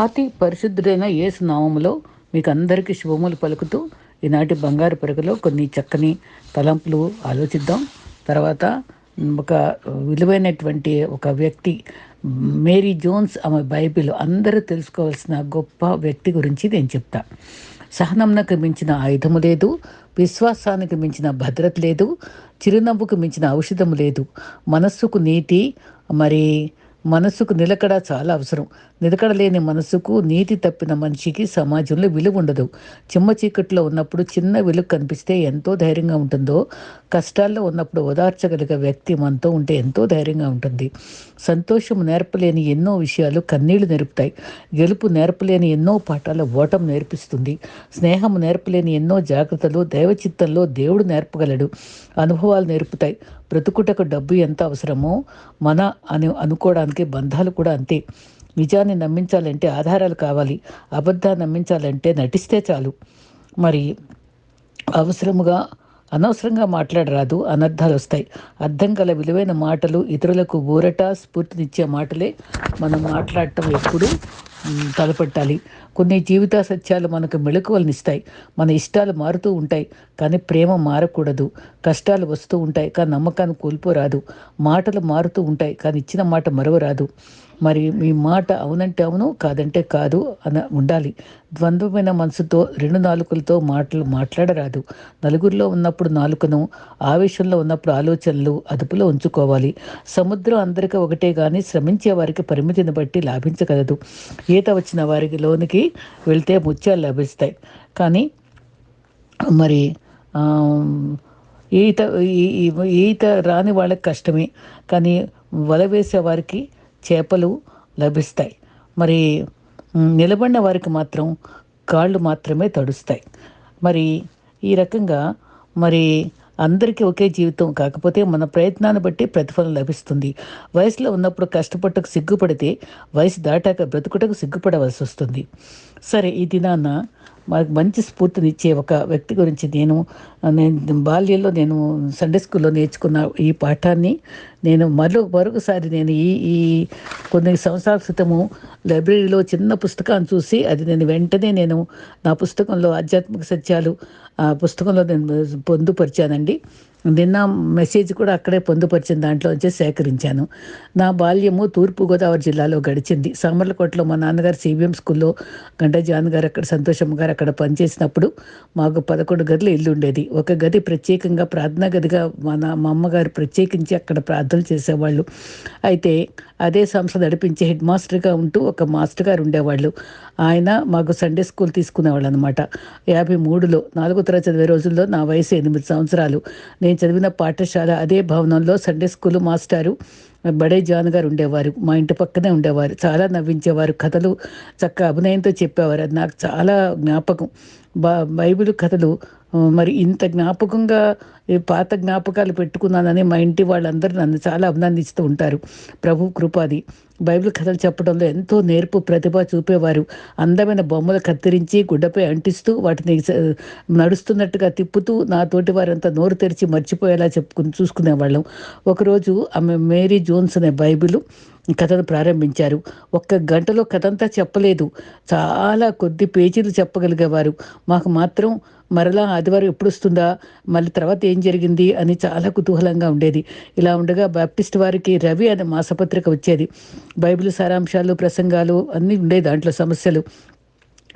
అతి పరిశుద్ధుడైన యేసు నామములో మీకు అందరికీ శుభములు పలుకుతూ ఈనాటి బంగారు పెరుగులో కొన్ని చక్కని తలంపులు ఆలోచిద్దాం. తర్వాత ఒక విలువైనటువంటి ఒక వ్యక్తి మేరీ జోన్స్ ఆమె బైబిల్ అందరూ తెలుసుకోవాల్సిన గొప్ప వ్యక్తి గురించి నేను చెప్తా. సహనంకు మించిన ఆయుధము లేదు విశ్వాసానికి మించిన భద్రత లేదు చిరునవ్వుకు మించిన ఔషధం లేదు. మనస్సుకు నీతి మరి మనసుకు నిలకడ చాలా అవసరం. నిలకడ లేని మనసుకు నీతి తప్పిన మనిషికి సమాజంలో విలువ ఉండదు. చిమ్మ చీకట్లో ఉన్నప్పుడు చిన్న వెలుగు కనిపిస్తే ఎంతో ధైర్యంగా ఉంటుందో కష్టాల్లో ఉన్నప్పుడు ఓదార్చగలిగే వ్యక్తి మనతో ఉంటే ఎంతో ధైర్యంగా ఉంటుంది. సంతోషం నేర్పలేని ఎన్నో విషయాలు కన్నీళ్ళు నేర్పుతాయి. గెలుపు నేర్పలేని ఎన్నో పాఠాలు ఓటం నేర్పిస్తుంది. స్నేహం నేర్పలేని ఎన్నో జాగ్రత్తలు దైవచిత్తంలో దేవుడు నేర్పగలడు. అనుభవాలు నేర్పుతాయి. బ్రతుకుటకు డబ్బు ఎంత అవసరమో మన అని అనుకోవడానికి బంధాలు కూడా అంతే. నిజాన్ని నమ్మించాలంటే ఆధారాలు కావాలి. అబద్ధాన్ని నమ్మించాలంటే నటిస్తే చాలు. మరి అవసరముగా అనవసరంగా మాట్లాడరాదు అనర్థాలు వస్తాయి. అర్థం గల విలువైన మాటలు ఇతరులకు ఊరట స్ఫూర్తినిచ్చే మాటలే మనం మాట్లాడటం ఎప్పుడూ తలపెట్టాలి. కొన్ని జీవిత సత్యాలు మనకు మెళుకువలనిస్తాయి మన ఇష్టాలు మారుతూ ఉంటాయి కానీ ప్రేమ మారకూడదు. కష్టాలు వస్తూ ఉంటాయి కానీ నమ్మకాన్ని కోల్పోరాదు. మాటలు మారుతూ ఉంటాయి కానీ ఇచ్చిన మాట మరవరాదు. మరి మీ మాట అవునంటే అవును కాదంటే కాదు అన ఉండాలి. ద్వంద్వమైన మనసుతో రెండు నాలుకలతో మాటలు మాట్లాడరాదు. నలుగురిలో ఉన్నప్పుడు నాలుకను ఆవేశంలో ఉన్నప్పుడు ఆలోచనలు అదుపులో ఉంచుకోవాలి. సముద్రం అందరికీ ఒకటే కానీ శ్రమించే వారికి పరిమితిని బట్టి లాభించగలదు. ఈత వచ్చిన వారికి లోనికి వెళ్తే ముత్యాలు లభిస్తాయి. కానీ మరి ఈత ఈత రాని వాళ్ళకి కష్టమే. కానీ వల వేసే వారికి చేపలు లభిస్తాయి. మరి నిలబడిన వారికి మాత్రం కాళ్ళు మాత్రమే తడుస్తాయి. మరి ఈ రకంగా మరి అందరికీ ఒకే జీవితం కాకపోతే మన ప్రయత్నాన్ని బట్టి ప్రతిఫలం లభిస్తుంది. వయసులో ఉన్నప్పుడు కష్టపడటకు సిగ్గుపడితే వయసు దాటాక బ్రతుకుటకు సిగ్గుపడవలసి వస్తుంది సరే ఈ దినాన్న మాకు మంచి స్ఫూర్తినిచ్చే ఒక వ్యక్తి గురించి నేను నేను బాల్యంలో నేను సండే స్కూల్లో నేర్చుకున్న ఈ పాఠాన్ని నేను మరో మరొకసారి నేను ఈ ఈ కొన్ని సంవత్సరాల క్రితము లైబ్రరీలో చిన్న పుస్తకాన్ని చూసి అది నేను వెంటనే నేను నా పుస్తకంలో ఆధ్యాత్మిక సత్యాలు ఆ పుస్తకంలో నేను పొందుపరిచానండి. నిన్న మెసేజ్ కూడా అక్కడే పొందుపరిచిన దాంట్లో సేకరించాను. నా బాల్యము తూర్పుగోదావరి జిల్లాలో గడిచింది. సామర్లకోటలో మా నాన్నగారు సిబిఎం స్కూల్లో గంటజాన్ గారు అక్కడ సంతోషం గారు అక్కడ పనిచేసినప్పుడు మాకు పదకొండు గదులు ఇల్లు ఉండేది ఒక గది ప్రత్యేకంగా ప్రార్థనా గదిగా మన మా అమ్మగారు ప్రత్యేకించి అక్కడ ప్రార్థనలు చేసేవాళ్ళు. అయితే అదే సంస్థ నడిపించే హెడ్ మాస్టర్గా ఉంటూ ఒక మాస్టర్ గారు ఉండేవాళ్ళు. ఆయన మాకు సండే స్కూల్ తీసుకునేవాళ్ళు అనమాట యాభై మూడులో నాలుగో తరగతి చదివే రోజుల్లో నా వయసు ఎనిమిది సంవత్సరాలు. నేను నేను చదివిన పాఠశాల అదే భవనంలో సండే స్కూల్ మాస్టారు బడే జాన్ గారు ఉండేవారు. మా ఇంటి పక్కనే ఉండేవారు. చాలా నవ్వించేవారు. కథలు చక్క అభినయంతో చెప్పేవారు. అది నాకు చాలా జ్ఞాపకం. బా బైబిల్ కథలు మరి ఇంత జ్ఞాపకంగా పాత జ్ఞాపకాలు పెట్టుకున్నానని మా ఇంటి వాళ్ళందరూ నన్ను చాలా అభినందిస్తూ ఉంటారు. ప్రభు కృపాది. బైబిల్ కథలు చెప్పడంలో ఎంతో నేర్పు ప్రతిభ చూపేవారు. అందమైన బొమ్మలు కత్తిరించి గుడ్డపై అంటిస్తూ వాటిని నడుస్తున్నట్టుగా తిప్పుతూ నా తోటి వారంతా నోరు తెరిచి మర్చిపోయేలా చెప్పుకుని చూసుకునేవాళ్ళం. ఒకరోజు ఆమె మేరీ జోన్స్ అనే బైబిల్ కథను ప్రారంభించారు. ఒక్క గంటలో కథ అంతా చెప్పలేదు. చాలా కొద్ది పేజీలు చెప్పగలిగేవారు. మాకు మాత్రం మరలా ఆదివారం ఎప్పుడు వస్తుందా మళ్ళీ తర్వాత ఏం జరిగింది? అని చాలా కుతూహలంగా ఉండేది. ఇలా ఉండగా బాప్టిస్ట్ వారికి రవి అనే మాసపత్రిక వచ్చేది. బైబిల్ సారాంశాలు ప్రసంగాలు అన్నీ ఉండేవి దాంట్లో సమస్యలు.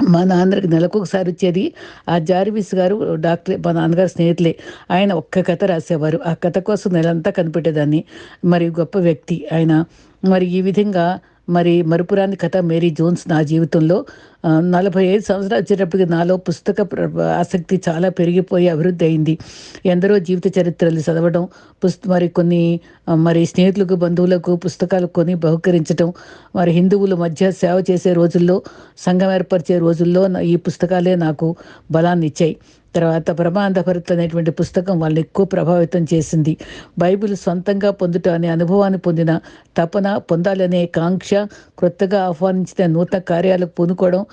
మా నాన్నకి నెలకు ఒకసారి వచ్చేది. ఆ జార్విస్ గారు డాక్టర్ మా నాన్నగారు స్నేహితులే. ఆయన ఒక్క కథ రాసేవారు. ఆ కథ కోసం నెలంతా కనిపెట్టేదాన్ని. మరి గొప్ప వ్యక్తి ఆయన. మరి ఈ విధంగా మరి మరుపురాని కథ మేరీ జోన్స్ నా జీవితంలో నలభై ఐదు సంవత్సరాలు వచ్చేటప్పటికి నాలో పుస్తక ఆసక్తి చాలా పెరిగిపోయి అభివృద్ధి అయింది. ఎందరో జీవిత చరిత్రలు చదవడం పుస్త మరి కొన్ని మరి స్నేహితులకు బంధువులకు పుస్తకాలు కొని బహుకరించడం మరి హిందువుల మధ్య సేవ చేసే రోజుల్లో సంఘం ఏర్పరిచే రోజుల్లో ఈ పుస్తకాలే నాకు బలాన్ని ఇచ్చాయి. తర్వాత భరత్ అనేటువంటి పుస్తకం వాళ్ళని ఎక్కువ ప్రభావితం చేసింది. బైబిల్ సొంతంగా పొందుట అనే అనుభవాన్ని పొందిన తపన పొందాలనే కాంక్ష క్రొత్తగా ఆహ్వానించిన నూతన కార్యాలకు పూనుకోవడం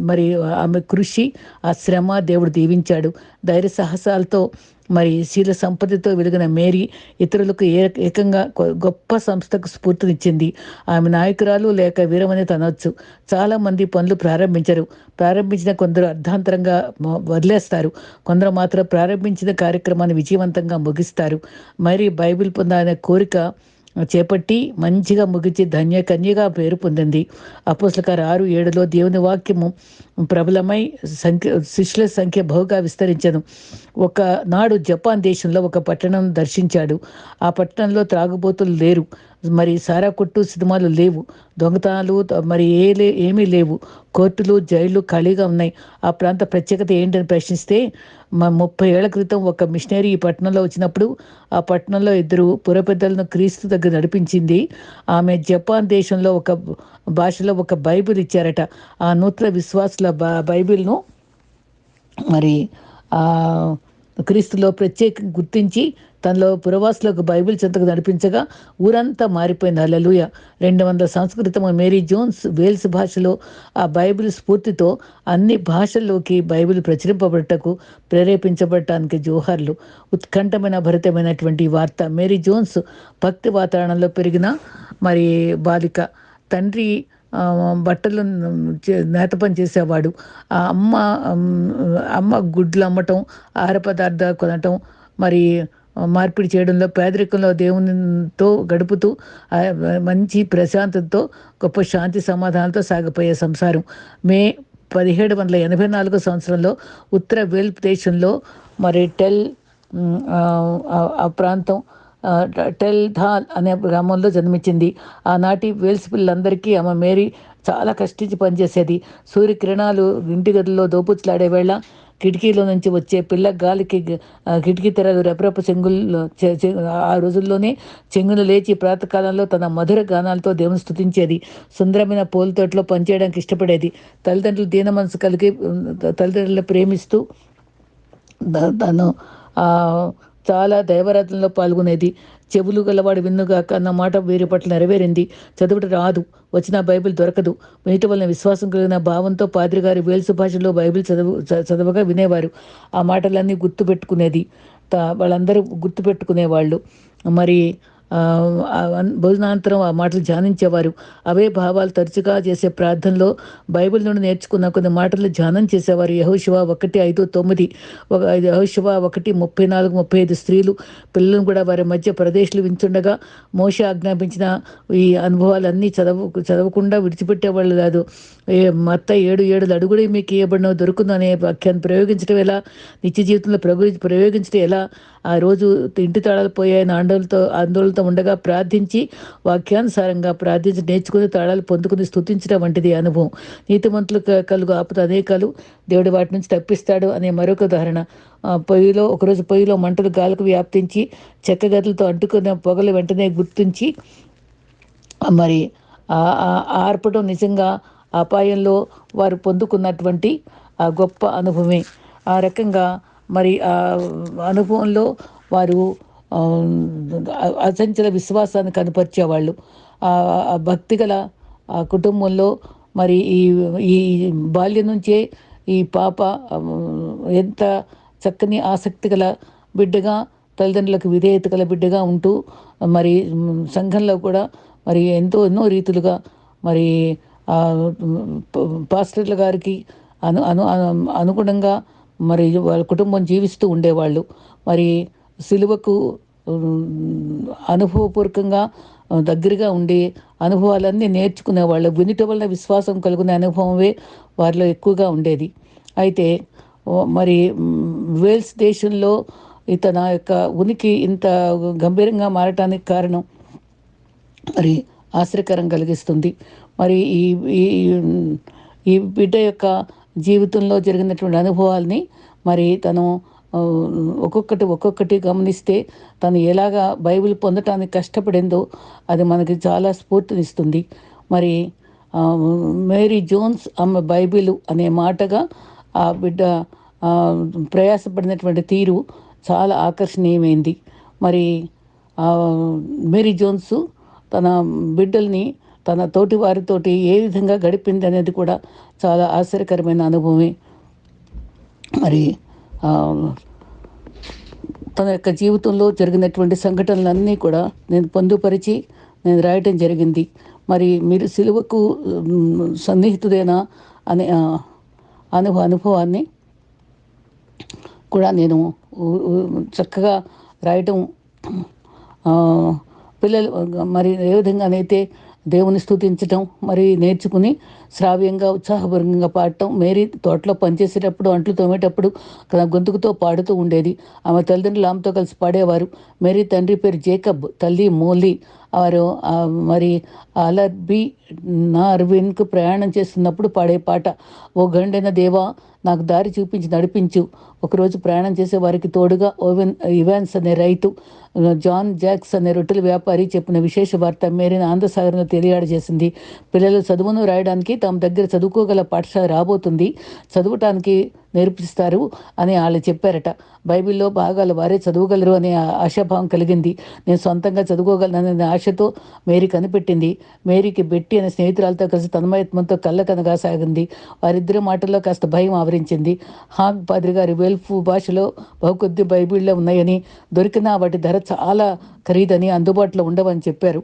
మరి ఆమె కృషి ఆ శ్రమ దేవుడు దీవించాడు. ధైర్య సాహసాలతో మరి శీల సంపదతో వెలిగిన మేరీ ఇతరులకు ఏ ఏకంగా గొప్ప సంస్థకు స్ఫూర్తినిచ్చింది. ఆమె నాయకురాలు లేక వీరమని తనొచ్చు. చాలామంది పనులు ప్రారంభించరు. ప్రారంభించిన కొందరు అర్ధాంతరంగా వదిలేస్తారు. కొందరు మాత్రం ప్రారంభించిన కార్యక్రమాన్ని విజయవంతంగా ముగిస్తారు. మరి బైబిల్ పొందాలనే కోరిక చేపట్టి మంచిగా ముగించి ధన్య కన్యగా పేరు పొందింది. అపోస్లకారు ఆరు ఏడులో దేవుని వాక్యము ప్రబలమై సంఖ్య శిష్యుల సంఖ్య బహుగా విస్తరించను. ఒక నాడు జపాన్ దేశంలో ఒక పట్టణం దర్శించాడు. ఆ పట్టణంలో త్రాగుబోతులు లేరు. మరి సారా కొట్టు సినిమాలు లేవు. దొంగతనాలు మరి ఏ లే ఏమీ లేవు. కోర్టులు జైళ్ళు ఖాళీగా ఉన్నాయి. ఆ ప్రాంత ప్రత్యేకత ఏంటని ప్రశ్నిస్తే ముప్పై ఏళ్ళ క్రితం ఒక మిషనరీ ఈ పట్టణంలో వచ్చినప్పుడు ఆ పట్టణంలో ఇద్దరు పురపెద్దలను క్రీస్తు దగ్గర నడిపించింది. ఆమె జపాన్ దేశంలో ఒక భాషలో ఒక బైబిల్ ఇచ్చారట. ఆ నూతన విశ్వాసుల బ బైబిల్ను మరి క్రీస్తులో ప్రత్యేక గుర్తించి తనలో పురవాసులకు బైబిల్ చెంతకు నడిపించగా ఊరంతా మారిపోయింది. హల్లెలూయ. రెండు వందల సంస్కృతం మేరీ జోన్స్ వేల్స్ భాషలో ఆ బైబిల్ స్ఫూర్తితో అన్ని భాషల్లోకి బైబిల్ ప్రచురింపబడటకు ప్రేరేపించబడటానికి జోహార్లు ఉత్కంఠమైన భరితమైనటువంటి వార్త. మేరీ జోన్స్ భక్తి వాతావరణంలో పెరిగిన మరి బాలిక తండ్రి బట్టలు చే- నేత పని చేసేవాడు. ఆ అమ్మ అమ్మ గుడ్లు అమ్మటం ఆహార పదార్థాలు కొనటం మరి మార్పిడి చేయడంలో పేదరికంలో దేవునితో గడుపుతూ మంచి ప్రశాంతతతో గొప్ప శాంతి సమాధానాలతో సాగిపోయే సంసారం. మే పదిహేడు వందల ఎనభై నాలుగో సంవత్సరంలో ఉత్తర వేల్ప్ దేశంలో మరి టెల్ ఆ, ప్రాంతం టెల్ థాల్ అనే గ్రామంలో జన్మించింది. ఆనాటి వేల్స్ పిల్లలందరికీ ఆమె మేరీ చాలా కష్టించి పనిచేసేది. సూర్యకిరణాలు ఇంటి గదిలో దోపుచ్చులాడే వేళ కిటికీలో నుంచి వచ్చే పిల్ల గాలికి కిటికీ తెరలు రెపరెప చెంగుల్లో చె- ఆ రోజుల్లోనే చెంగులు లేచి ప్రాతకాలంలో తన మధుర గానాలతో దేవుని స్థుతించేది సుందరమైన పూలతోటలో పనిచేయడానికి ఇష్టపడేది. తల్లిదండ్రులు దీన మనసు కలిగి తల్లిదండ్రులు తల్లిదండ్రులను ప్రేమిస్తూ తను చాలా దైవరాధనలో పాల్గొనేది. చెవులు గలవాడు విన్నుగాక అన్న మాట వీరి పట్ల నెరవేరింది. చదువుట రాదు. వచ్చిన బైబిల్ దొరకదు. వీటి వలన విశ్వాసం కలిగిన భావంతో పాద్రి గారి వేల్సు భాషలో బైబిల్ చదువు చ- చదవగా వినేవారు. ఆ మాటలన్నీ గుర్తుపెట్టుకునేది. వాళ్ళందరూ గుర్తుపెట్టుకునేవాళ్ళు. మరి భోజనాంతరం ఆ భోజనానంతరం ఆ మాటలు ధ్యానించేవారు. అవే భావాలు తరచుగా చేసే ప్రార్థనలో బైబిల్ నుండి నేర్చుకున్న కొన్ని మాటలు ధ్యానం చేసేవారు. యహోశివ ఒకటి ఐదు తొమ్మిది ఒక యహోశివ ఒకటి ముప్పై నాలుగు ముప్పై ఐదు స్త్రీలు పిల్లలను కూడా వారి మధ్య ప్రదేశాలు వించుండగా మోష ఆజ్ఞాపించిన ఈ అనుభవాలన్నీ చదవ చదవకుండా విడిచిపెట్టేవాళ్ళు కాదు. ఏ మత్త ఏడు ఏడు అడుగుడే మీకు ఇవ్వబడిన దొరుకును అనే వాక్యాన్ని ప్రయోగించడం ఎలా? నిత్య జీవితంలో ప్రయోగించడం ఎలా? ఆ రోజు ఇంటి తాళాలు పోయాయని ఆందోళనతో ఆందోళన ఆందోళనతో ఉండగా ప్రార్థించి వాక్యానుసారంగా ప్రార్థించి నేర్చుకుని తాళాలు పొందుకుని స్థుతించడం వంటిది అనుభవం. నీతిమంతులు కలుగు ఆపద అనేకాలు దేవుడు వాటి నుంచి తప్పిస్తాడు అనే మరొక ఉదాహరణ. పొయ్యిలో ఒకరోజు పొయ్యిలో మంటలు గాలకు వ్యాప్తించి చెక్క గదులతో అంటుకున్న పొగలు వెంటనే గుర్తించి మరి ఆర్పడం నిజంగా అపాయంలో వారు పొందుకున్నటువంటి ఆ గొప్ప అనుభవమే. ఆ రకంగా మరి ఆ అనుభవంలో వారు అచంచల విశ్వాసాన్ని కనపరిచేవాళ్ళు. ఆ భక్తి గల ఆ కుటుంబంలో మరి ఈ ఈ బాల్యం నుంచే ఈ పాప ఎంత చక్కని ఆసక్తి గల బిడ్డగా తల్లిదండ్రులకు విధేయత గల బిడ్డగా ఉంటూ మరి సంఘంలో కూడా మరి ఎంతో ఎన్నో రీతులుగా మరి పాస్టర్ల గారికి అను అను- అనుగుణంగా మరి వాళ్ళ కుటుంబం జీవిస్తూ ఉండేవాళ్ళు. మరి సిలువకు అనుభవపూర్వకంగా దగ్గరగా ఉండి అనుభవాలన్నీ నేర్చుకునేవాళ్ళు వినుట వలన విశ్వాసం కలుగునే అనుభవమే వారిలో ఎక్కువగా ఉండేది. అయితే మరి వేల్స్ దేశంలో ఇతన యొక్క ఉనికి ఇంత గంభీరంగా మారటానికి కారణం మరి ఆశ్చర్యకరం కలిగిస్తుంది. మరి ఈ ఈ బిడ్డ యొక్క జీవితంలో జరిగినటువంటి అనుభవాల్ని మరి తను ఒక్కొక్కటి ఒక్కొక్కటి గమనిస్తే తను ఎలాగా బైబిల్ పొందటానికి కష్టపడిందో అది మనకి చాలా స్ఫూర్తినిస్తుంది. మరి మేరీ జోన్స్ ఆమె బైబిల్ అనే మాటగా ఆ బిడ్డ ప్రయాసపడినటువంటి తీరు చాలా ఆకర్షణీయమైంది. మరి మేరీ జోన్స్ తన బిడ్డల్ని తన తోటి వారితోటి ఏ విధంగా గడిపింది అనేది కూడా చాలా ఆశ్చర్యకరమైన అనుభవమే. మరి తన యొక్క జీవితంలో జరిగినటువంటి సంఘటనలన్నీ కూడా నేను పొందుపరిచి నేను రాయటం జరిగింది. మరి మీరు సిలువకు సన్నిహితుడేనా అనే అనుభవ అనుభవాన్ని కూడా నేను చక్కగా రాయటం పిల్లలు మరి ఏ విధంగానైతే దేవుని స్తుతించటం మరి నేర్చుకుని శ్రావ్యంగా ఉత్సాహపూర్వకంగా పాడటం. మేరీ తోటలో పనిచేసేటప్పుడు అంట్లు తోమేటప్పుడు తన గొంతుకుతో పాడుతూ ఉండేది. ఆమె తల్లిదండ్రులు ఆమెతో కలిసి పాడేవారు. మేరీ తండ్రి పేరు జేకబ్ తల్లి మోలీ. వారు మరి అలర్బీ నార్విన్కు ప్రయాణం చేస్తున్నప్పుడు పాడే పాట. ఓ గండైన దేవా నాకు దారి చూపించి నడిపించు. ఒకరోజు ప్రయాణం చేసే వారికి తోడుగా ఓవెన్ ఇవాన్స్ అనే రైతు జాన్ జాక్స్ అనే రొట్టెల వ్యాపారి చెప్పిన విశేష వార్త మేరీని తెలియాడ చేసింది పిల్లలు చదువును రాయడానికి తమ దగ్గర చదువుకోగల పాఠశాల రాబోతుంది చదవటానికి నేర్పిస్తారు అని వాళ్ళు చెప్పారట. బైబిల్లో భాగాలు వారే చదవగలరు అనే ఆశాభావం కలిగింది. నేను సొంతంగా చదువుకోగలననే ఆశతో మేరీ కనిపెట్టింది. మేరీకి బెట్టి అనే స్నేహితురాలతో కలిసి తన్మయత్వంతో కళ్ళ కనగా సాగింది. వారిద్దరి మాటల్లో కాస్త భయం ఆవరించింది. హాగ్ పాద్రి గారి వెల్ఫ్ భాషలో బహుకొద్ది బైబిల్లో ఉన్నాయని దొరికినా వాటి ధర చాలా ఖరీదని అందుబాటులో ఉండవని చెప్పారు.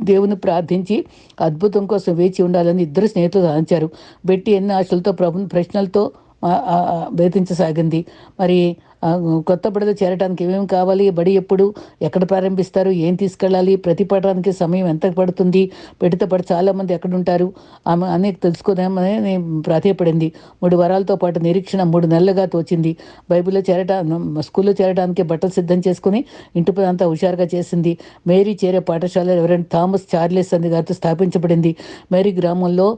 దేవుని ప్రార్థించి అద్భుతం కోసం వేచి ఉండాలని ఇద్దరు స్నేహితులు సాధించారు. బెట్టి ఎన్ని ఆశలతో ప్రభుని ప్రశ్నలతో వేధించసాగింది. మరి కొత్త బడిలో చేరడానికి ఏమేమి కావాలి బడి ఎప్పుడు ఎక్కడ ప్రారంభిస్తారు ఏం తీసుకెళ్ళాలి ప్రతి పడడానికి సమయం ఎంత పడుతుంది పెడితే పడి చాలామంది ఎక్కడుంటారు ఆమె అని తెలుసుకోదామని నేను ప్రాధాయపడింది. మూడు వారాలతో పాటు నిరీక్షణ మూడు నెలలుగా తోచింది. బైబిల్లో చేరటా స్కూల్లో చేరడానికి బట్టలు సిద్ధం చేసుకుని ఇంటి పని అంతా హుషారుగా చేసింది. మేరీ చేరే పాఠశాల ఎవరైనా థామస్ చార్లెస్ అని గారితో స్థాపించబడింది. మేరీ గ్రామంలో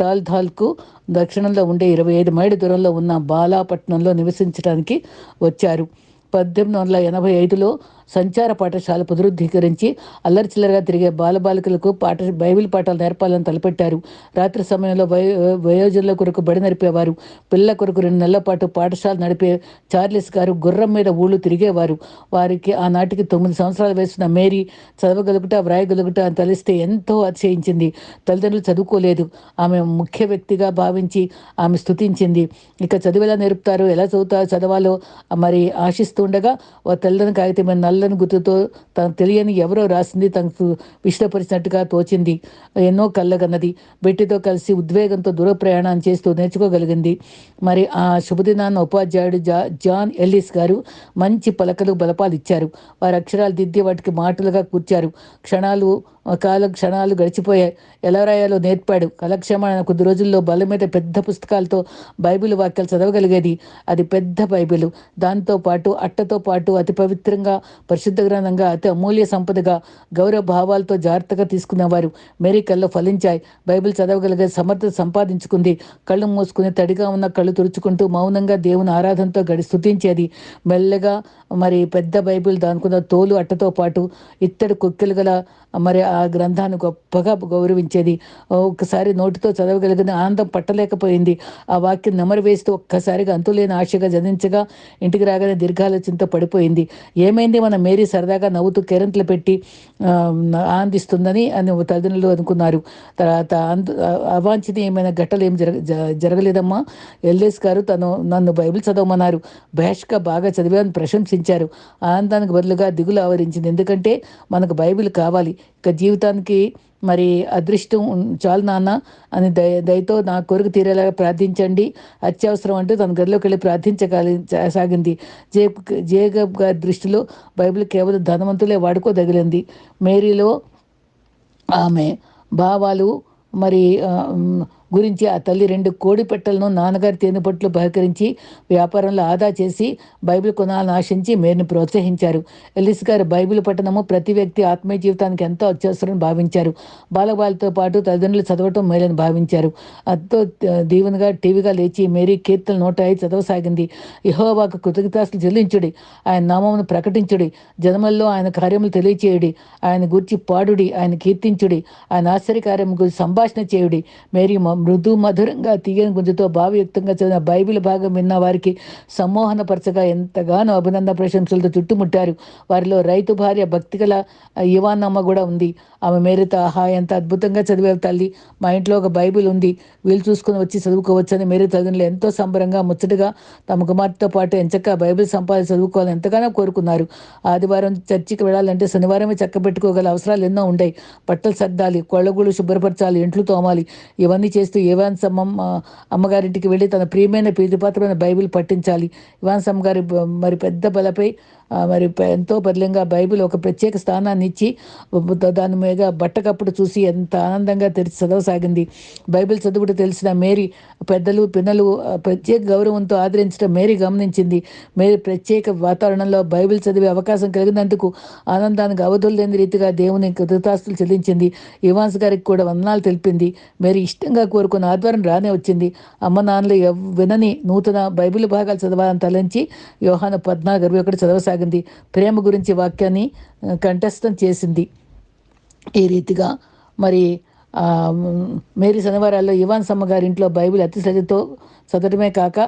టాల్ థాల్కు దక్షిణంలో ఉండే ఇరవై ఐదు మైళ్ళ దూరంలో ఉన్న బాలాపట్నంలో నివసించడానికి వచ్చారు. పద్దెనిమిది వందల ఎనభై ఐదులో సంచార పాఠశాల పునరుద్ధీకరించి అల్లరిచిల్లరగా తిరిగే బాలబాలికలకు పాఠ బైబిల్ పాఠాలు నేర్పాలని తలపెట్టారు. రాత్రి సమయంలో వయో వయోజనుల కొరకు బడి నడిపేవారు. పిల్లల కొరకు రెండు నెలల పాటు పాఠశాల నడిపే చార్లెస్ గారు గుర్రం మీద ఊళ్ళు తిరిగేవారు. వారికి ఆనాటికి తొమ్మిది సంవత్సరాలు వేసిన మేరీ చదవగలుగుట వ్రాయగలుగుట అని తలిస్తే ఎంతో అతిశయించింది. తల్లిదండ్రులు చదువుకోలేదు. ఆమె ముఖ్య వ్యక్తిగా భావించి ఆమె స్తుతించింది. ఇక చదివేలా నేర్పుతారు ఎలా చదువుతారు చదవాలో మరి ఆశిస్తుండగా ఓ తల్లిదండ్రుల కాగితం మీద నల్లని గుర్తుతో తనకు తెలియని ఎవరో రాసింది తనకు ఇష్టపరిచినట్టుగా తోచింది. ఎన్నో కళ్ళగన్నది. బెట్టితో కలిసి ఉద్వేగంతో దూర ప్రయాణం చేస్తూ నేర్చుకోగలిగింది. మరి ఆ శుభదినాన్న ఉపాధ్యాయుడు జా జాన్ ఎల్లిస్ గారు మంచి పలకలు బలపాలు ఇచ్చారు. వారి అక్షరాలు దిద్ది వాటికి మాటలుగా కూర్చారు. క్షణాలు కాల క్షణాలు గడిచిపోయాయి. ఎలా రాయాలో నేర్పాడు. కలక్షేమ కొద్ది రోజుల్లో బల్ల మీద పెద్ద పుస్తకాలతో బైబిల్ వాక్యాలు చదవగలిగేది. అది పెద్ద బైబిల్. దాంతో పాటు అట్టతో పాటు అతి పవిత్రంగా పరిశుద్ధ గ్రంథంగా అతి అమూల్య సంపదగా గౌరవ భావాలతో జాగ్రత్తగా తీసుకునేవారు మేరీ కళ్ళు ఫలించాయి. బైబిల్ చదవగలిగే సమర్థత సంపాదించుకుంది. కళ్ళు మూసుకుని తడిగా ఉన్న కళ్ళు తుడుచుకుంటూ మౌనంగా దేవుని ఆరాధనతో గడి స్థుతించేది. మెల్లగా మరి పెద్ద బైబిల్ దానుకున్న తోలు అట్టతో పాటు ఇత్తడి కుక్కెలు గల మరి ఆ గ్రంథాన్ని గొప్పగా గౌరవించేది. ఒక్కసారి నోటితో చదవగలిగిన ఆనందం పట్టలేకపోయింది. ఆ వాక్యం నెమరు వేస్తూ ఒక్కసారిగా అంతులేని ఆశగా జనించగా ఇంటికి రాగానే దీర్ఘాలోచనతో పడిపోయింది. ఏమైంది మన మేరీ సరదాగా నవ్వుతూ కెరంట్లు పెట్టి ఆనందిస్తుందని అని తల్లిదండ్రులు అనుకున్నారు. తర్వాత అందు అవాంఛనీయమైన ఘట్టలు ఏం జరగ జ- జరగలేదమ్మా? ఎల్ఎస్ గారు తను నన్ను బైబిల్ చదవమన్నారు. భేష్గా బాగా చదివాలని ప్రశంసించారు. ఆనందానికి బదులుగా దిగులు ఆవరించింది. ఎందుకంటే మనకు బైబిల్ కావాలి. ఇక జీవితానికి మరి అదృష్టం చాలు నాన్న అని దయ దయతో నా కోరిక తీరేలాగా ప్రార్థించండి. అత్యవసరం అంటూ తన గదిలోకి వెళ్ళి ప్రార్థించగలి సాగింది. జే జేగబ్ గారి దృష్టిలో బైబిల్ కేవలం ధనవంతులే వాడుకోదగిలింది. మేరీలో ఆమె భావాలు మరి గురించి ఆ తల్లి రెండు కోడి పెట్టలను నాన్నగారి తేనెపట్లు బహకరించి వ్యాపారంలో ఆదా చేసి బైబిల్ కొనాలని ఆశించి మేరుని ప్రోత్సహించారు. ఎల్లిస్ గారు బైబిల్ పఠనము ప్రతి వ్యక్తి ఆత్మీయ జీవితానికి ఎంతో అత్యవసరం భావించారు. బాలబాలతో పాటు తల్లిదండ్రులు చదవటం మేలని భావించారు. ఎంతో దీవెనగా టీవీగా లేచి మేరీ కీర్తన నూట ఐదు చదవసాగింది. యహోవాకు కృతజ్ఞతాస్తులు చెల్లించుడి. ఆయన నామమును ప్రకటించుడి. జనముల్లో ఆయన కార్యములు తెలియచేయుడి. ఆయన గురించి పాడుడి. ఆయన కీర్తించుడి. ఆయన ఆశ్చర్య కార్యము గురించి సంభాషణ చేయుడి. మేరీ మృదు మధురంగా తీయని గుంజుతో భావయుక్తంగా చదివిన బైబిల్ భాగం విన్న వారికి సమ్మోహనపరచగా ఎంతగానో అభినందన ప్రశంసలతో చుట్టుముట్టారు. వారిలో రైతు భార్య భక్తిగల యువానమ్మ కూడా ఉంది. ఆమె మేరిత ఆహా ఎంత అద్భుతంగా చదివే తల్లి. మా ఇంట్లో ఒక బైబిల్ ఉంది. వీళ్ళు చూసుకుని వచ్చి చదువుకోవచ్చని మేరీ తల్లిదండ్రులు ఎంతో సంబరంగా ముచ్చటగా తమ కుమార్తెతో పాటు ఎంచక్క బైబిల్ సంపాదించి చదువుకోవాలని ఎంతగానో కోరుకున్నారు. ఆదివారం చర్చికి వెళ్ళాలంటే శనివారమే చక్క పెట్టుకోగల అవసరాలు ఎన్నో ఉంటాయి. బట్టలు సర్దాలి కొళ్ళగూళ్ళు శుభ్రపరచాలి ఇంట్లు తోమాలి ఇవన్నీ చేసి చేస్తూ ఇవాన్ అమ్మగారింటికి వెళ్ళి తన ప్రియమైన ప్రీతిపాత్రమైన బైబిల్ పట్టించాలి ఇవాన్ సమ్మ గారి మరి పెద్ద బలపై మరి ఎంతో బదిలంగా బైబిల్ ఒక ప్రత్యేక స్థానాన్ని ఇచ్చి దాని మీద బట్టకప్పుడు చూసి ఎంత ఆనందంగా తెరిచి చదవసాగింది. బైబిల్ చదువుడు తెలిసిన మేరీ పెద్దలు పిన్నలు ప్రత్యేక గౌరవంతో ఆదరించడం మేరీ గమనించింది. మేరీ ప్రత్యేక వాతావరణంలో బైబిల్ చదివే అవకాశం కలిగినందుకు ఆనందానికి అవధులు లేని రీతిగా దేవుని కృతాస్తులు చెల్లించింది. ఇవాన్స్ గారికి కూడా వందనాలు తెలిపింది. మేరీ ఇష్టంగా కోరుకున్న ఆధ్వర్యం రానే వచ్చింది. అమ్మ నాన్నలు వినని నూతన బైబిల్ భాగాలు చదవాలని తలంచి యోహాన పద్నాలుగు ఇరవై ఒకటి చదవసాగింది ప్రేమ గురించి వాక్యాన్ని కంఠస్థం చేసింది. ఈ రీతిగా మరి మేరీ శనివారాల్లో ఇవాన్ సమ్మ గారి ఇంట్లో బైబిల్ అతి శ్రద్ధతో చదవడమే కాక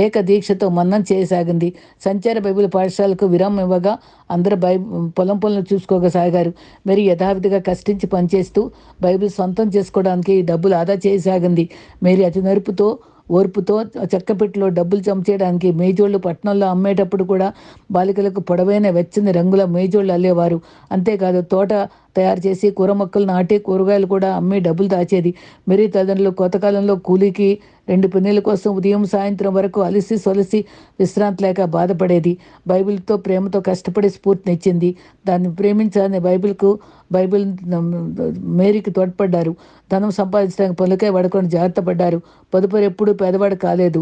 ఏక దీక్షతో మన్నం చేయసాగింది. సంచార బైబిల్ పాఠశాలకు విరామం ఇవ్వగా అందరూ బై పొలం పొలం చూసుకోగసాగారు మరి యథావిధిగా కష్టించి పనిచేస్తూ బైబిల్ సొంతం చేసుకోవడానికి డబ్బులు ఆదా చేయసాగింది. మేరీ అతి నరుపుతో ఓర్పుతో చెక్కపెట్టిలో డబ్బులు జమ చేయడానికి మేజోళ్ళు పట్టణంలో అమ్మేటప్పుడు కూడా బాలికలకు పొడవైన వెచ్చని రంగుల మేజోళ్ళు అల్లేవారు. అంతేకాదు తోట తయారు చేసి కూర మొక్కలు నాటి కూరగాయలు కూడా అమ్మి డబ్బులు దాచేది. మెరీ తల్లిదండ్రులు కోతకాలంలో కూలీకి రెండు పెన్నెల కోసం ఉదయం సాయంత్రం వరకు అలిసి సొలసి విశ్రాంతి లేక బాధపడేది. బైబిల్తో ప్రేమతో కష్టపడి స్ఫూర్తినిచ్చింది దాన్ని ప్రేమించాలని బైబిల్కు బైబిల్ మేరీకి తోడ్పడ్డారు. ధనం సంపాదించడానికి పలుకే పడుకొని జాగ్రత్త పడ్డారు పొదుపరు ఎప్పుడూ పేదవాడు కాలేదు.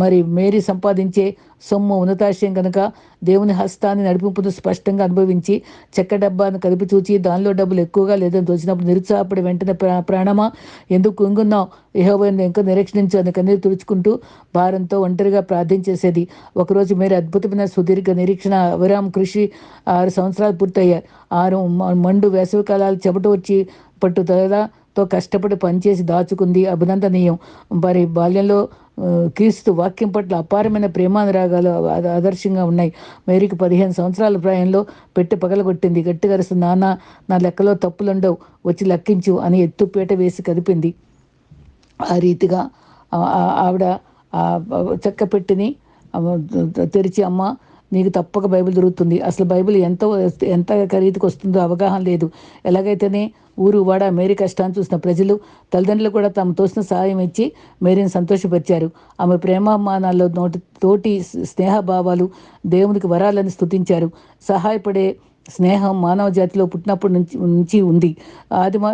మరి మేరీ సంపాదించే సొమ్ము ఉన్నతాశయం కనుక దేవుని హస్తాన్ని నడిపింపును స్పష్టంగా అనుభవించి చెక్క డబ్బాను కలిపి చూచి దానిలో డబ్బులు ఎక్కువగా లేదని తోచినప్పుడు నిరుత్సాహపడి వెంటనే ప్రా ప్రాణమా? ఎందుకు కుంగున్నావు? యెహోవాను ఇంకా నిరీక్షించు అని కన్నీరు తుడుచుకుంటూ భారంతో ఒంటరిగా ప్రార్థించేసేది ఒకరోజు మీరు అద్భుతమైన సుదీర్ఘ నిరీక్షణ విరామ కృషి ఆరు సంవత్సరాలు పూర్తయ్యాయి. ఆరు మండు వేసవి కాలాలు చెమట వచ్చి పట్టుదలతో కష్టపడి పనిచేసి దాచుకుంది అభినందనీయం. మరి బాల్యంలో క్రీస్తు వాక్యం పట్ల అపారమైన ప్రేమానురాగాలు ఆదర్శంగా ఉన్నాయి. మేరీకి పదిహేను సంవత్సరాల ప్రాయంలో పెట్టి పగలగొట్టింది. గట్టిగా నాన్న నా లెక్కలో తప్పులుండవు వచ్చి లెక్కించు అని ఎత్తుపేట వేసి కదిపింది. ఆ రీతిగా ఆవిడ చెక్క పెట్టిని తెరిచి అమ్మ నీకు తప్పక బైబిల్ దొరుకుతుంది. అసలు బైబిల్ ఎంత ఎంత ఖరీదుకి వస్తుందో అవగాహన లేదు. ఎలాగైతేనే ఊరు వాడ మేరీ కష్టాన్ని చూసిన ప్రజలు తల్లిదండ్రులు కూడా తమ తోసిన సహాయం ఇచ్చి మేరీని సంతోషపరిచారు. ఆమె ప్రేమాభిమానాల్లో నోటి తోటి స్నేహభావాలు దేవునికి వరాలని స్తుతించారు. సహాయపడే స్నేహం మానవ జాతిలో పుట్టినప్పటి నుంచి నుంచి ఉంది. ఆదిమ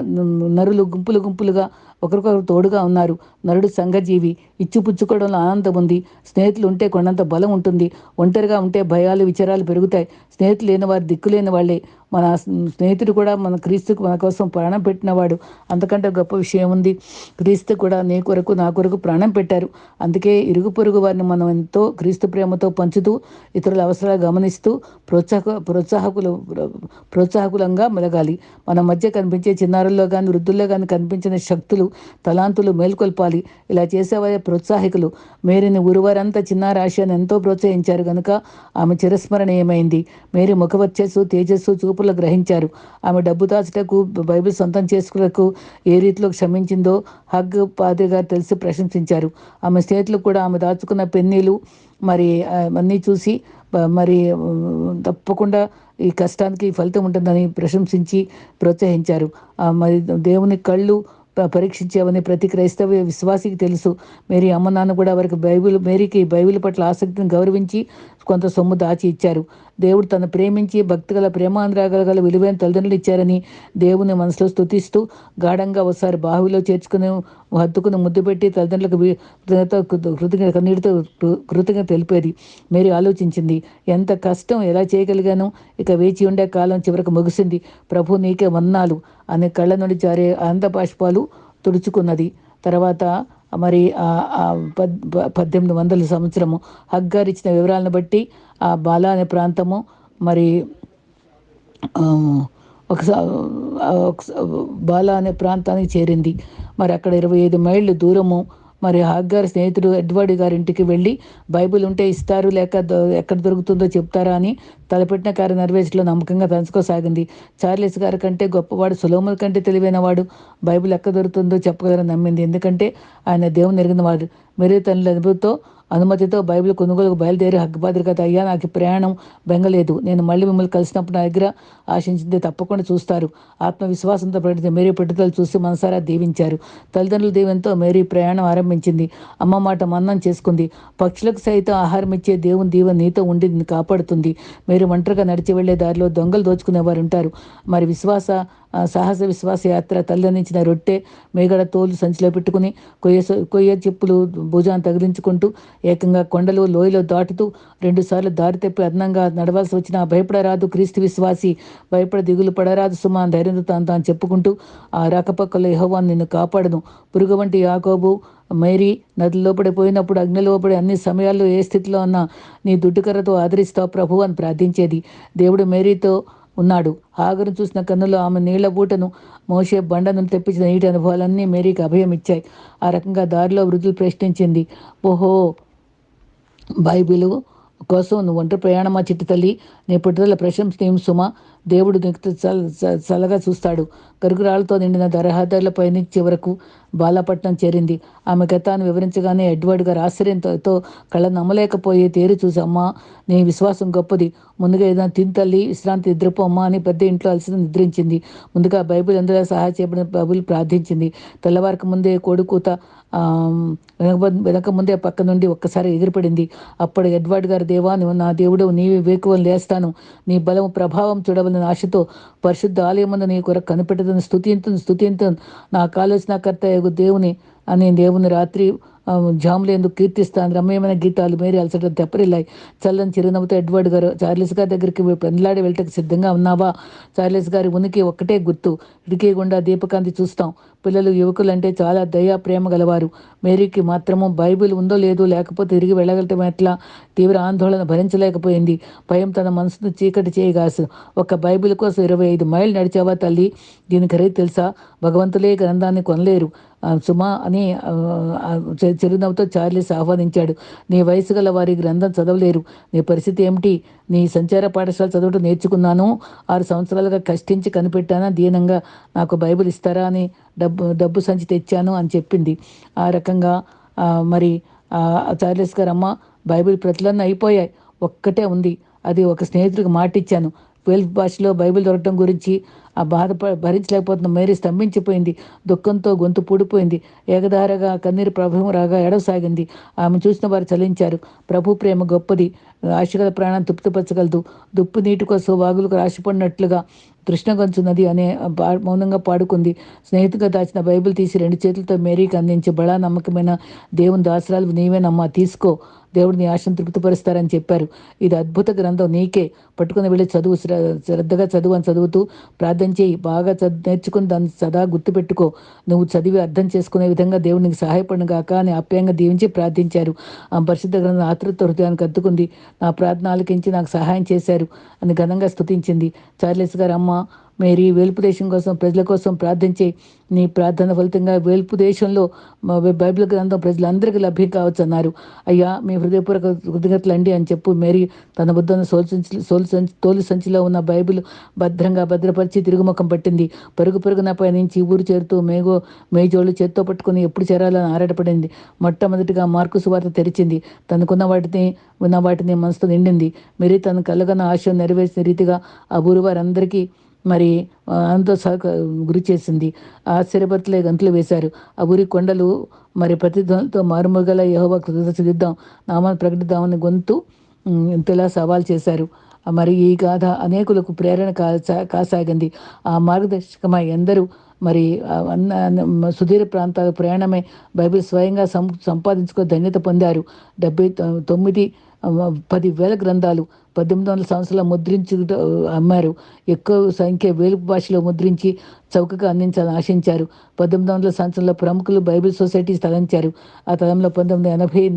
నరులు గుంపులు గుంపులుగా ఒకరికొకరు తోడుగా ఉన్నారు. నరుడు సంఘజీవి ఇచ్చిపుచ్చుకోవడంలో ఆనందం ఉంది. స్నేహితులు ఉంటే కొండంత బలం ఉంటుంది. ఒంటరిగా ఉంటే భయాలు విచారాలు పెరుగుతాయి. స్నేహితులు లేని వారు దిక్కు లేని వాళ్ళే. మన స్నేహితుడు కూడా మన క్రీస్తుకు మన కోసం ప్రాణం పెట్టినవాడు. అంతకంటే గొప్ప విషయం ఉంది. క్రీస్తు కూడా నీ కొరకు నా కొరకు ప్రాణం పెట్టారు. అందుకే ఇరుగు పొరుగు వారిని మనం ఎంతో క్రీస్తు ప్రేమతో పంచుతూ ఇతరుల అవసరాలు గమనిస్తూ ప్రోత్సాహ ప్రోత్సాహకులు ప్రోత్సాహకులంగా మెలగాలి. మన మధ్య కనిపించే చిన్నారుల్లో కానీ వృద్ధుల్లో కానీ కనిపించిన శక్తులు తలాంతులు మేల్కొల్పాలి. ఇలా చేసేవారే ప్రోత్సాహకులు. మేరీని ఊరువారంతా చిన్నారాశి అని ఎంతో ప్రోత్సహించారు. కనుక ఆమె చిరస్మరణీయమైంది. మేరీ ముఖవర్చస్సు తేజస్సు చూపులు గ్రహించారు. ఆమె డబ్బు దాచుటకు బైబిల్ సొంతం చేసుకులకు ఏ రీతిలో క్షమించిందో హగ్ పాద్రి గారు తెలిసి ప్రశంసించారు. ఆమె స్నేహితులు కూడా ఆమె దాచుకున్న పెన్నీలు మరి అన్నీ చూసి మరి తప్పకుండా ఈ కష్టానికి ఫలితం ఉంటుందని ప్రశంసించి ప్రోత్సహించారు. ఆ, మరి దేవుని కళ్ళు పరీక్షించేవని ప్రతి క్రైస్తవ విశ్వాసికి తెలుసు. మేరీ అమ్మ నాన్న కూడా వారికి బైబిల్ మేరీకి బైబిల్ పట్ల ఆసక్తిని గౌరవించి కొంత సొమ్ము దాచి ఇచ్చారు. దేవుడు తను ప్రేమించి భక్తిగల ప్రేమానురాగాల గల విలువైన తల్లిదండ్రులు ఇచ్చారని దేవుని మనసులో స్తుతిస్తూ గాఢంగా ఒకసారి బావిలో చేర్చుకుని హత్తుకుని ముద్దు పెట్టి తల్లిదండ్రులకు కృతజ్ఞత కన్నీటితో కృ- కృతజ్ఞత తెలిపేది. మేరీ ఆలోచించింది ఎంత కష్టం ఎలా చేయగలిగాను? ఇక వేచి ఉండే కాలం చివరకు ముగిసింది. ప్రభు నీకే వన్నాలు అనే కళ్ళ నుండి జారే ఆనంద బాష్పాలు తుడుచుకున్నది. తర్వాత మరి పద్ పద్దెనిమిది వందల సంవత్సరము హగ్గారు ఇచ్చిన వివరాలను బట్టి ఆ బాలా అనే ప్రాంతము మరి ఒకసారి బాలా అనే ప్రాంతానికి చేరింది. మరి అక్కడ ఇరవై ఐదు మైళ్ళు దూరము. మరి హాగ్గార్ స్నేహితుడు ఎడ్వర్డ్ గారి ఇంటికి వెళ్ళి బైబిల్ ఉంటే ఇస్తారు లేక ఎక్కడ దొరుకుతుందో చెప్తారా అని తలపెట్టిన కార్య నెరవేర్చలో నమ్మకంగా తలుచుకోసాగింది. చార్లెస్ గారి కంటే గొప్పవాడు సులోముల కంటే తెలివైనవాడు బైబిల్ ఎక్కడ దొరుకుతుందో చెప్పగలరని నమ్మింది. ఎందుకంటే ఆయన దేవుని ఎరిగిన వాడు. మెరీ తన అనుభవంతో అనుమతితో బైబిల్ కొనుగోలుకు బయలుదేరి హక్కుబాద్రికత అయ్యా నాకు ప్రయాణం బెంగలేదు. నేను మళ్ళీ మిమ్మల్ని కలిసినప్పుడు నా దగ్గర ఆశించింది తప్పకుండా చూస్తారు. ఆత్మవిశ్వాసంతో ప్రకటించిన మేరీ పెట్టుదలు చూసి మనసారా దీవించారు. తల్లిదండ్రుల దీవెంతో మేరీ ప్రయాణం ఆరంభించింది. అమ్మ మాట మన్నం చేసుకుంది. పక్షులకు సైతం ఆహారం ఇచ్చే దేవుని దీవెన నీతో ఉండి కాపాడుతుంది. మీరు ఒంటరిగా నడిచి వెళ్ళే దారిలో దొంగలు దోచుకునే వారు ఉంటారు మరి విశ్వాస సాహస విశ్వాస యాత్ర తల్లందించిన రొట్టె మేగడ తోలు సంచిలో పెట్టుకుని కొయ్య కొయ్య చెప్పులు భుజాన్ని తగిలించుకుంటూ ఏకంగా కొండలు లోయలో దాటుతూ రెండుసార్లు దారి తెప్పి అదనంగా నడవాల్సి వచ్చిన భయపడరాదు క్రీస్తు విశ్వాసి. భయపడ దిగులు పడరాదు సుమా ధైర్యంతో తాను తాను చెప్పుకుంటూ ఆ రాకపక్కల యహోవాన్ నిన్ను కాపాడను. పురుగు వంటి యాకోబు మేరీ నది పడిపోయినప్పుడు అగ్ని పడి అన్ని సమయాల్లో ఏ స్థితిలో ఉన్నా నీ దుడ్డుకర్రతో ఆదరిస్తావు ప్రభు అని ప్రార్థించేది. దేవుడు మేరీతో ఉన్నాడు. హాగరు చూసిన కన్నులో ఆమె నీళ్ళ బూటను మోసే బండను తెప్పించిన నీటి అనుభవాలన్నీ మేరీకి అభయం ఇచ్చాయి ఆ రకంగా దారిలో వృద్ధులు ప్రశ్నించింది ఓహో బైబిలు కోసం నువ్వు ఒంటరి ప్రయాణమా చిట్టి తల్లి? నీ పుట్టుదల ప్రశంసనీయం సుమ. దేవుడు నీకు చల్లగా చూస్తాడు. గరుగురాలతో నిండిన దరహదారులపై చివరకు బాలపట్నం చేరింది. ఆమె గతాన్ని వివరించగానే ఎడ్వర్డ్ గారు ఆశ్చర్యంతో కళ్ళ నమ్మలేకపోయి తేరు చూసి అమ్మా నీ విశ్వాసం గొప్పది. ముందుగా ఏదైనా తిని తల్లి విశ్రాంతి నిద్రపో అమ్మా అని పెద్ద ఇంట్లో అలసి నిద్రించింది. ముందుగా బైబిల్ అందులో సహాయ చేయబడిన బైబిల్ ప్రార్థించింది. తెల్లవారికి ముందే కొడుకుత వెనక వెనక ముందే పక్క నుండి ఒక్కసారి ఎగిరిపడింది. అప్పుడు ఎడ్వర్డ్ గారు దేవా నువ్వు నా దేవుడు నీవి వేకువలు లేస్తాను. నీ బలము ప్రభావం చూడవలని ఆశతో పరిశుద్ధ ఆలయమందు నీ కొరకు కనిపెట్టదని స్థుతింతును స్థుతింతును నా ఆలోచనకర్త దేవుని అని దేవుని రాత్రి జాములు ఎందుకు కీర్తిస్తాను రమ్యమైన గీతాలు మేరీ అలసట తెప్పరిల్లాయి. చల్లని చిరునవ్వుతో ఎడ్వర్డ్ గారు చార్లెస్ గారి దగ్గరికి పెందలాడి వెళ్ళటకు సిద్ధంగా ఉన్నావా? చార్లెస్ గారి ఉనికి ఒక్కటే గుర్తు. ఇటుకీ గుండా దీపకాంతి చూస్తాం. పిల్లలు యువకులు అంటే చాలా దయా ప్రేమ గలవారు. మేరీకి మాత్రము బైబిల్ ఉందో లేదో లేకపోతే తిరిగి వెళ్ళగలటం ఎట్లా? తీవ్ర ఆందోళన భరించలేకపోయింది. భయం తన మనసును చీకటి చేయగాసు. ఒక బైబిల్ కోసం ఇరవై ఐదు మైళ్ళు నడిచావా తల్లి? దీని ఖరీదు తెలుసా? భగవంతులే గ్రంథాన్ని కొనలేరు. సుమా అని చిరునవ్వుతో చార్లీస్ ఆహ్వానించాడు. నీ వయసు గల వారి గ్రంథం చదవలేరు. నీ పరిస్థితి ఏమిటి? నీ సంచార పాఠశాల చదవటం నేర్చుకున్నాను. ఆరు సంవత్సరాలుగా కష్టించి కనిపెట్టానా? దీనంగా నాకు బైబిల్ ఇస్తారా అని డబ్బు డబ్బు సంచి తెచ్చాను అని చెప్పింది. ఆ రకంగా మరి చార్లెస్ గారు అమ్మ బైబిల్ ప్రతులన్నీ అయిపోయాయి. ఒక్కటే ఉంది. అది ఒక స్నేహితుడికి మాటిచ్చాను. వెల్ఫ్ భాషలో బైబిల్ దొరకడం గురించి ఆ బాధ భరించలేకపోతున్న మేరీ స్తంభించిపోయింది. దుఃఖంతో గొంతు పూడిపోయింది. ఏకధారగా కన్నీరు ప్రభావం రాగా ఎడవసాగింది ఆమె చూసిన వారు చలించారు. ప్రభు ప్రేమ గొప్పది. ఆశగల ప్రాణం తృప్తిపరచగలదు. దుప్పు నీటి కోసం వాగులకు రాసిపడినట్లుగా కృష్ణగంచు నది అనే మౌనంగా పాడుకుంది. స్నేహితుగా దాచిన బైబిల్ తీసి రెండు చేతులతో మేరీకి అందించి బడా నమ్మకమైన దేవుని దాసరాలు నీవేనమ్మా తీసుకో. దేవుడిని ఆశను తృప్తిపరుస్తారని చెప్పారు. ఇది అద్భుత గ్రంథం. నీకే. పట్టుకుని వెళ్ళి చదువు శ్రద్ధగా చదువు అని చదువుతూ ప్రార్థన చేయి. బాగా నేర్చుకుని దాన్ని సదా గుర్తుపెట్టుకో. నువ్వు చదివి అర్థం చేసుకునే విధంగా దేవునికి సహాయపడిన గాక అని ఆప్యాయంగా దీవించి ప్రార్థించారు. ఆ పరిశుద్ధ గ్రంథం ఆతృత హృదయానికి అద్దుకుంది. నా ప్రార్థన ఆలకించి నాకు సహాయం చేశారు. అని ఘనంగా స్థుతించింది చార్లెస్ గారు అమ్మ మేరీ వేల్పు దేశం కోసం ప్రజల కోసం ప్రార్థించే నీ ప్రార్థన ఫలితంగా వేల్పు దేశంలో బైబిల్ గ్రంథం ప్రజలందరికీ లభ్యం కావచ్చు అన్నారు అయ్యా మీ హృదయపూర్వక కృతజ్ఞతలు అండి అని చెప్పు. మేరీ తన బుద్ధను సోల్ సంచి సోల్ సంచి తోలు సంచిలో ఉన్న బైబిల్ భద్రంగా భద్రపరిచి తిరుగుముఖం పట్టింది. పరుగు పరుగున నుంచి ఊరు చేరుతూ మేగో మేజోళ్ళు చేత్తో పట్టుకుని ఎప్పుడు చేరాలని ఆరాటపడింది. మొట్టమొదటిగా మార్కు సువార్త తెరిచింది. తనకున్న వాటిని ఉన్న వాటిని మనసుతో నిండింది. మేరీ తన కలగన ఆశ నెరవేర్చిన రీతిగా ఆ ఊరు వారందరికీ మరి అంత గురి చేసింది. ఆశ్చర్యపరతలే గంతులు వేశారు. ఆ ఊరి కొండలు మరి ప్రతిధ్వనితో మారుమగల యహోవా కృతజ్ఞత నామాన్ని ప్రకటిద్దామని గొంతు ఇంతలా సవాల్ చేశారు. మరి ఈ గాథ అనేకులకు ప్రేరణ కాసాగింది. ఆ మార్గదర్శకమై ఎందరూ మరి సుదీర ప్రాంతాల ప్రయాణమే బైబిల్ స్వయంగా సం సంపాదించుకో ధన్యత పొందారు. డెబ్బై తొమ్మిది పదివేల గ్రంథాలు పద్దెనిమిది వందల సంవత్సరాల ముద్రించి అమ్మారు. ఎక్కువ సంఖ్య వేలుపు భాషలో ముద్రించి చౌకగా అందించాలని ఆశించారు. పద్దెనిమిది వందల సంవత్సరంలో ప్రముఖులు బైబిల్ సొసైటీ స్థలించారు. ఆ తరంలో పంతొమ్మిది ఎనభై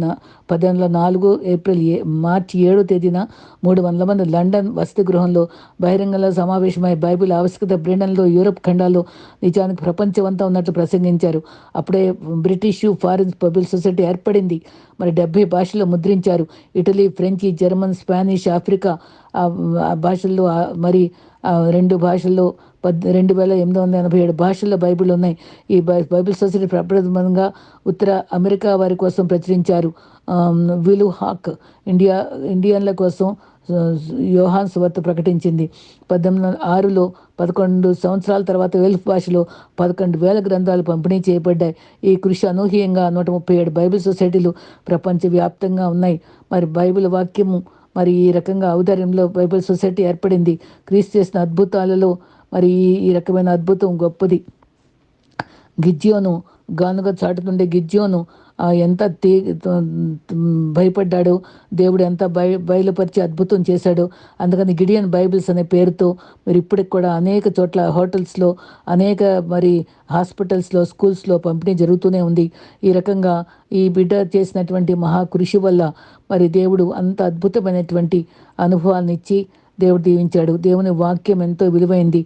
పద్దెనిమిది వందల నాలుగు ఏప్రిల్ ఏ మార్చి ఏడో తేదీన మూడు వందల మంది లండన్ వసతి గృహంలో బహిరంగంలో సమావేశమై బైబిల్ ఆవశ్యకత బ్రిటన్లో యూరప్ ఖండాల్లో నిజానికి ప్రపంచమంతా ఉన్నట్లు ప్రసంగించారు. అప్పుడే బ్రిటిష్ ఫారిన్ బైబిల్ సొసైటీ ఏర్పడింది. మరి డెబ్బై భాషల్లో ముద్రించారు. Italy French German Spanish Africa భాషల్లో మరి రెండు భాషల్లో పద్ రెండు వేల ఎనిమిది వందల ఎనభై ఏడు భాషల్లో బైబిల్ ఉన్నాయి. ఈ బైబిల్ సొసైటీ ప్రప్రథమంగా ఉత్తర అమెరికా వారి కోసం ప్రచురించారు. విలు హాక్ ఇండియా ఇండియన్ల కోసం యోహాన్ సువార్త ప్రకటించింది. పద్దెనిమిది వందల ఆరులో పదకొండు సంవత్సరాల తర్వాత వెల్ఫ్ భాషలో పదకొండు వేల గ్రంథాలు పంపిణీ చేయబడ్డాయి. ఈ కృషి అనూహ్యంగా నూట ముప్పై ఏడు బైబిల్ సొసైటీలు ప్రపంచవ్యాప్తంగా ఉన్నాయి. మరి బైబిల్ వాక్యము మరి ఈ రకంగా ఔదార్యంలో బైబిల్ సొసైటీ ఏర్పడింది. క్రీస్తు చేసిన అద్భుతాలలో మరి ఈ రకమైన అద్భుతం గొప్పది. గిజ్యోను గానుగా చాటుతుండే గిజ్యోను ఎంత తీ భయపడ్డాడు దేవుడు ఎంత బయ బయలుపరిచి అద్భుతం చేశాడు. అందుకని గిడియన్ బైబిల్స్ అనే పేరుతో మరి ఇప్పటికి కూడా అనేక చోట్ల హోటల్స్లో అనేక మరి హాస్పిటల్స్లో స్కూల్స్లో పంపిణీ జరుగుతూనే ఉంది. ఈ రకంగా ఈ బిడ్డ చేసినటువంటి మహా కృషి వల్ల మరి దేవుడు అంత అద్భుతమైనటువంటి అనుభవాన్ని ఇచ్చి దేవుడు దీవించాడు. దేవుని వాక్యం ఎంతో విలువైంది.